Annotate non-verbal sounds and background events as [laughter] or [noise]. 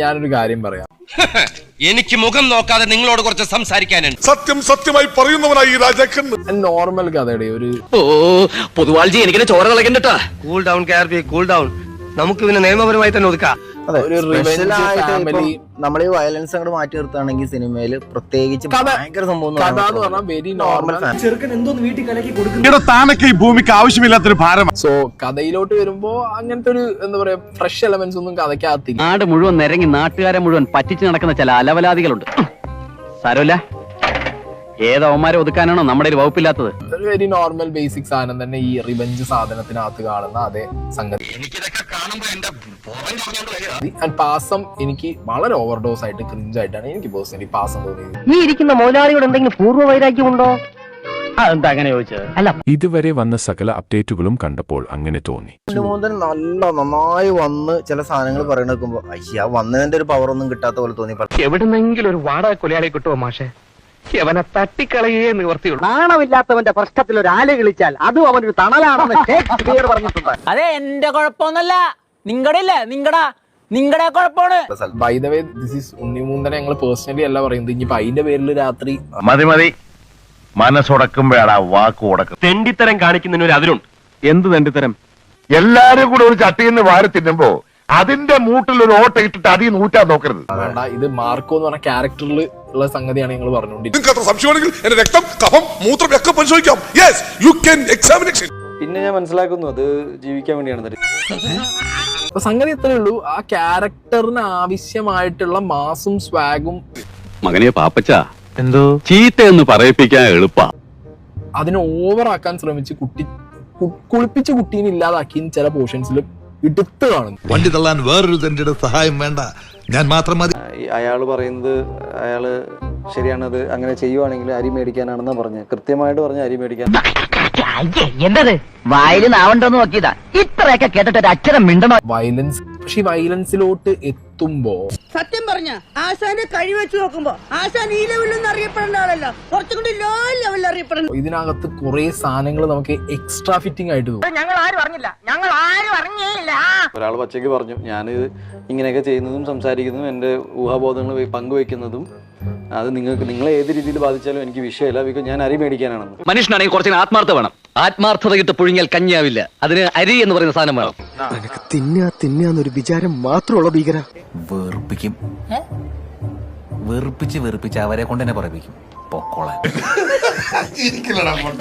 ഞാനൊരു കാര്യം പറയാം. [laughs] എനിക്ക് മുഖം നോക്കാതെ നിങ്ങളോട് കുറച്ച് സംസാരിക്കാനുണ്ട്. സത്യം സത്യമായി പറയുന്നവനായി ഈ രാജാക്കൻ. നോർമൽ കഥയുടെ ഒരു ഓ പൊതുവാൾജി എനിക്കിനെ ചോര കളക്കണ്ടട്ടാ cool down K R P cool down നമുക്ക് ഇതിനെ നിയമപരമായി തന്നെ ഒതുക്കാം. നമ്മൾ ഈ വയലൻസ് അങ്ങോട്ട് മാറ്റി നിർത്തുകയാണെങ്കിൽ സിനിമയിൽ പ്രത്യേകിച്ച് ഭയങ്കര സംഭവം കഥ എന്ന് പറഞ്ഞാൽ വെരി നോർമൽ ഇവിടെ താനൊക്കെ ഈ ഭൂമിക്ക് ആവശ്യമില്ലാത്തൊരു ഭാരം സോ കഥയിലോട്ട് വരുമ്പോ അങ്ങനത്തെ ഒരു എന്താ പറയാ ഫ്രഷ് എലമെന്റ്സ് ഒന്നും കഥയ്ക്കകത്തില്ല. നാട് മുഴുവൻ നിരങ്ങി നാട്ടുകാരെ മുഴുവൻ പറ്റിച്ച് നടക്കുന്ന ചില അലവലാദികളുണ്ട്. സാരമില്ല ഏതവന്മാരെ ഒതുക്കാനാണോ നമ്മുടെ ഒരു വകുപ്പില്ലാത്തത്? വെരി നോർമൽ ബേസിക് സാധനം തന്നെ ഈ റിവഞ്ച് സാധനത്തിനകത്ത് കാണുന്ന അതേ സംഗതി. ആൻഡ് പാസം എനിക്ക് വളരെ ഓവർഡോസ് ആയിട്ട് ക്രിഞ്ച് ആയിട്ടാണ് എനിക്ക് പേഴ്സണലി പാസം തോന്നിയത്. ഈ ഇരിക്കുന്ന മുതലാളിയോട് എന്തെങ്കിലും പൂർവ വൈരാഗ്യമുണ്ടോ? അതെന്താ അങ്ങനെ ചോദിച്ചത്? അല്ല. ഇതുവരെ വന്ന സകല അപ്ഡേറ്റുകളും കണ്ടപ്പോൾ അങ്ങനെ തോന്നി. മൂന്നൻ നല്ല നന്നായി വന്ന് ചില സാധനങ്ങൾ പറയണ വെക്കുമ്പോ അയ്യ വന്നതിന്റെ ഒരു പവർ ഒന്നും കിട്ടാത്ത പോലെ തോന്നി. എവിടെന്നെങ്കിലും ഒരു വാടക കൊലയാളി കിട്ടുമോ മാഷെ? അവനെ തട്ടിക്കളയേ നിവർത്തിയുള്ളൂ. നാണമില്ലാത്തവന്റെ പ്രശ്നത്തിൽ ഒരു ആല കിളിച്ചാൽ അതും അവനൊരു തണലാണെന്ന് ഷേക്സ്പിയർ പറഞ്ഞിട്ടുണ്ട്. അതെ എന്റെ കുഴപ്പമൊന്നല്ല നിങ്ങളുടെ ഇല്ലേ നിങ്ങടാ കുഴപ്പമാണ്. By the way this is ഉണ്ണിമൂന്തനെ ഞങ്ങൾ പേഴ്സണലി അല്ല പറയുന്നത്. ഇനിയിപ്പോ അതിന്റെ പേരിൽ രാത്രി മതി മതി. മനസ്സുടക്കുമ്പോഴാണ് വാക്ക് ഉടക്കും. തെണ്ടിത്തരം കാണിക്കുന്നതിന് ഒരു അതിരുണ്ട്. എന്ത് തണ്ടിത്തരം? എല്ലാരും കൂടെ ഒരു ചട്ടിയിൽ നിന്ന് വാരി തിന്നുമ്പോ അതിന്റെ മൂട്ടിൽ ഒരു ഓട്ട ഇട്ടിട്ട് അടിയിൽ നൂറ്റാൻ നോക്കരുത്. വേണ്ട ഇത് മാർക്കോ എന്ന് പറഞ്ഞ ക്യാരക്ടറിൽ ഉള്ള സംഗതിയാണ് ഞങ്ങൾ പറഞ്ഞുകൊണ്ടിരിക്കുന്നത്. സംശയമാണെങ്കിൽ എന്റെ രക്തം കഫം മൂത്രം ഒക്കെ പരിശോധിക്കാം. യെസ് യു ക്യാൻ എക്സാമിനേഷൻ പിന്നെ ഞാൻ മനസ്സിലാക്കുന്നു അത് ജീവിക്കാൻ വേണ്ടിയാണ് അപ്പൊ സംഗതി ഇത്രേ ഉള്ളൂ. ആ ക്യാരക്ടറിന് ആവശ്യമായിട്ടുള്ള മാസും സ്വാഗും മകനെ പാപ്പച്ച എന്തോ? ചീത്ത എന്ന് പറയിപ്പിക്കാൻ എളുപ്പാ. അതിനെ ഓവറാക്കാൻ ശ്രമിച്ച് കുട്ടി കുളിപ്പിച്ച കുട്ടീനെ ഇല്ലാതാക്കി ചില പോർഷൻസിൽ ഇട്ടു കാണുന്നു. വണ്ടി തള്ളാൻ വേറൊരു തന്റെ സഹായം വേണ്ട. ഞാൻ മാത്രം മതി. അയാൾ പറയുന്നത് അയാൾ ശരിയാണത് അങ്ങനെ ചെയ്യുവാണെങ്കിൽ അരി മേടിക്കാനാണെന്നാ പറഞ്ഞത്. കൃത്യമായിട്ട് പറഞ്ഞ അരി മേടിക്കാൻ എന്തത്? വായിൽ നാവണ്ടോന്ന് നോക്കിയതാ. ഇത്രയൊക്കെ കേട്ടിട്ട് ഒരു അക്ഷരം മിണ്ടണോ? വയലൻസ് പക്ഷെ വൈലൻസിലോട്ട് വയലൻസിലോട്ട് എത്തുമ്പോ സത്യം പറഞ്ഞ ആശാന്റെ കഴി വെച്ച് നോക്കുമ്പോ ആശാൻ ഈ ലെവലിൽ അറിയപ്പെടേണ്ട ആളല്ല. കുറച്ചും കൂടി ലോ ലെവലിൽ അറിയപ്പെടുന്നു ഇതിനകത്ത് കുറെ സാധനങ്ങൾ നമുക്ക് എക്സ്ട്രാ ഫിറ്റിംഗ് ആയിട്ട് തോന്നും ഞങ്ങൾ ആരും അറിഞ്ഞില്ല. ഞങ്ങൾ ആരും അറിഞ്ഞില്ല. ഒരാൾ പച്ചയ്ക്ക് പറഞ്ഞു ഞാൻ ഇങ്ങനെയൊക്കെ ചെയ്യുന്നതും സംസാരിക്കുന്നതും എന്റെ ഊഹാബോധങ്ങൾ പങ്കുവെക്കുന്നതും അത് നിങ്ങൾക്ക് നിങ്ങളെ ഏത് രീതിയിൽ ബാധിച്ചാലും എനിക്ക് വിഷയമല്ല. ബിക്കോസ് ഞാൻ അരി മേടിക്കാനാണെന്ന്. മനുഷ്യനാണെങ്കിൽ കുറച്ചിന് ആത്മാർത്ഥ വേണം. ആത്മാർത്ഥത കിട്ട് പുഴുങ്ങിയാൽ കഞ്ഞിയാവില്ല. അതിന് അരി എന്ന് പറയുന്ന സാധനം വേണം. തിന്നാ തിന്നാന്നൊരു വിചാരം മാത്രമുള്ള ഭീകര. വെറുപ്പിക്കും. വെറുപ്പിച്ച് വെറുപ്പിച്ച് അവരെ കൊണ്ട് തന്നെ പറയിപ്പിക്കും. പൊക്കോളാൻ. [laughs]